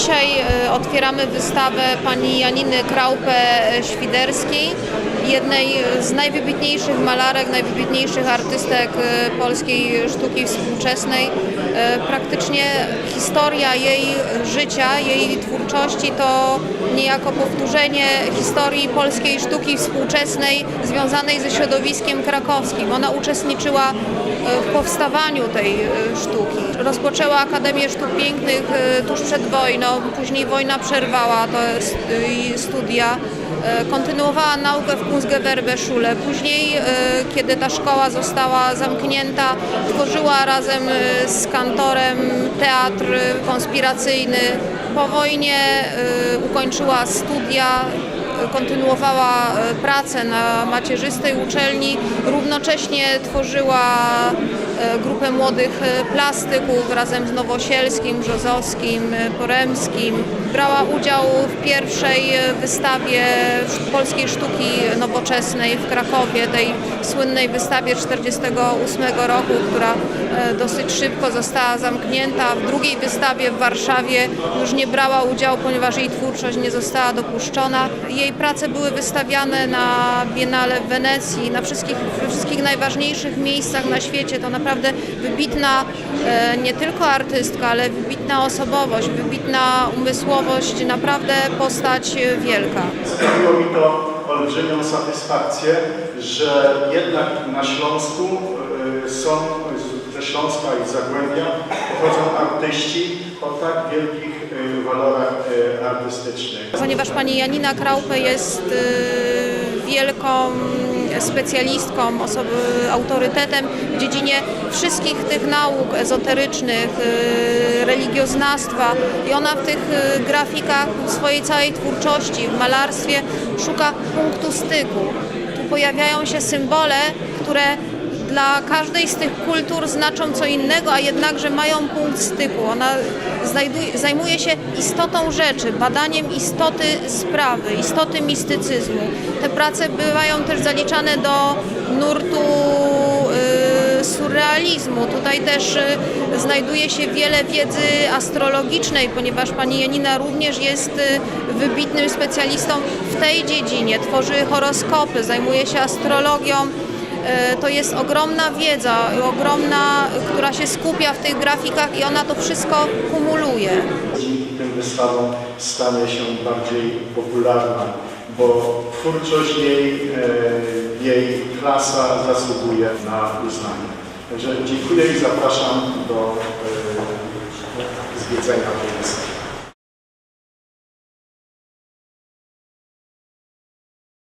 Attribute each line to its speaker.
Speaker 1: Dzisiaj e, otwieramy wystawę pani Janiny Kraupę-Świderskiej, jednej z najwybitniejszych malarek, najwybitniejszych artystek e, polskiej sztuki współczesnej. E, Praktycznie historia jej życia, jej twórczości to niejako powtórzenie historii polskiej sztuki współczesnej związanej ze środowiskiem krakowskim. Ona uczestniczyła e, w powstawaniu tej sztuki. Rozpoczęła Akademię Sztuk Pięknych tuż przed wojną, później wojna przerwała e, jej studia. Kontynuowała naukę w Kunstgewerbeschule. Później, e, kiedy ta szkoła została zamknięta, tworzyła razem e, z kantorem teatr konspiracyjny. Po wojnie e, ukończyła studia kontynuowała pracę na macierzystej uczelni, równocześnie tworzyła grupę młodych e, plastyków razem z Nowosielskim, Brzozowskim, e, Poremskim. Brała udział w pierwszej e, wystawie polskiej sztuki nowoczesnej w Krakowie, tej słynnej wystawie 1948 roku, która e, dosyć szybko została zamknięta. W drugiej wystawie w Warszawie już nie brała udziału, ponieważ jej twórczość nie została dopuszczona. Jej prace były wystawiane na Biennale w Wenecji, na wszystkich, wszystkich najważniejszych miejscach na świecie. To naprawdę wybitna e, nie tylko artystka, ale wybitna osobowość, wybitna umysłowość, naprawdę postać e, wielka.
Speaker 2: Sprawiło mi to olbrzymią satysfakcję, że jednak na Śląsku y, są ze Śląska i z Zagłębia pochodzą artyści o tak wielkich y, walorach artystycznych.
Speaker 1: Ponieważ pani Janina Kraupę jest wielką specjalistką, oso- autorytetem w dziedzinie wszystkich tych nauk ezoterycznych, y, religioznawstwa i ona w tych y, grafikach w swojej całej twórczości, w malarstwie szuka punktu styku. Tu pojawiają się symbole, które dla każdej z tych kultur znaczą co innego, a jednakże mają punkt styku. Ona znajduje, zajmuje się istotą rzeczy, badaniem istoty sprawy, istoty mistycyzmu. Te prace bywają też zaliczane do nurtu y, surrealizmu. Tutaj też y, znajduje się wiele wiedzy astrologicznej, ponieważ pani Janina również jest y, wybitnym specjalistą w tej dziedzinie. Tworzy horoskopy, zajmuje się astrologią. E, To jest ogromna wiedza, ogromna, która się skupia w tych grafikach i ona to wszystko kumuluje.
Speaker 2: Dzięki tym wystawom stanie się bardziej popularna, bo twórczość jej, e, jej klasa zasługuje na uznanie. Także dziękuję i zapraszam do e, zwiedzenia tej wystawy.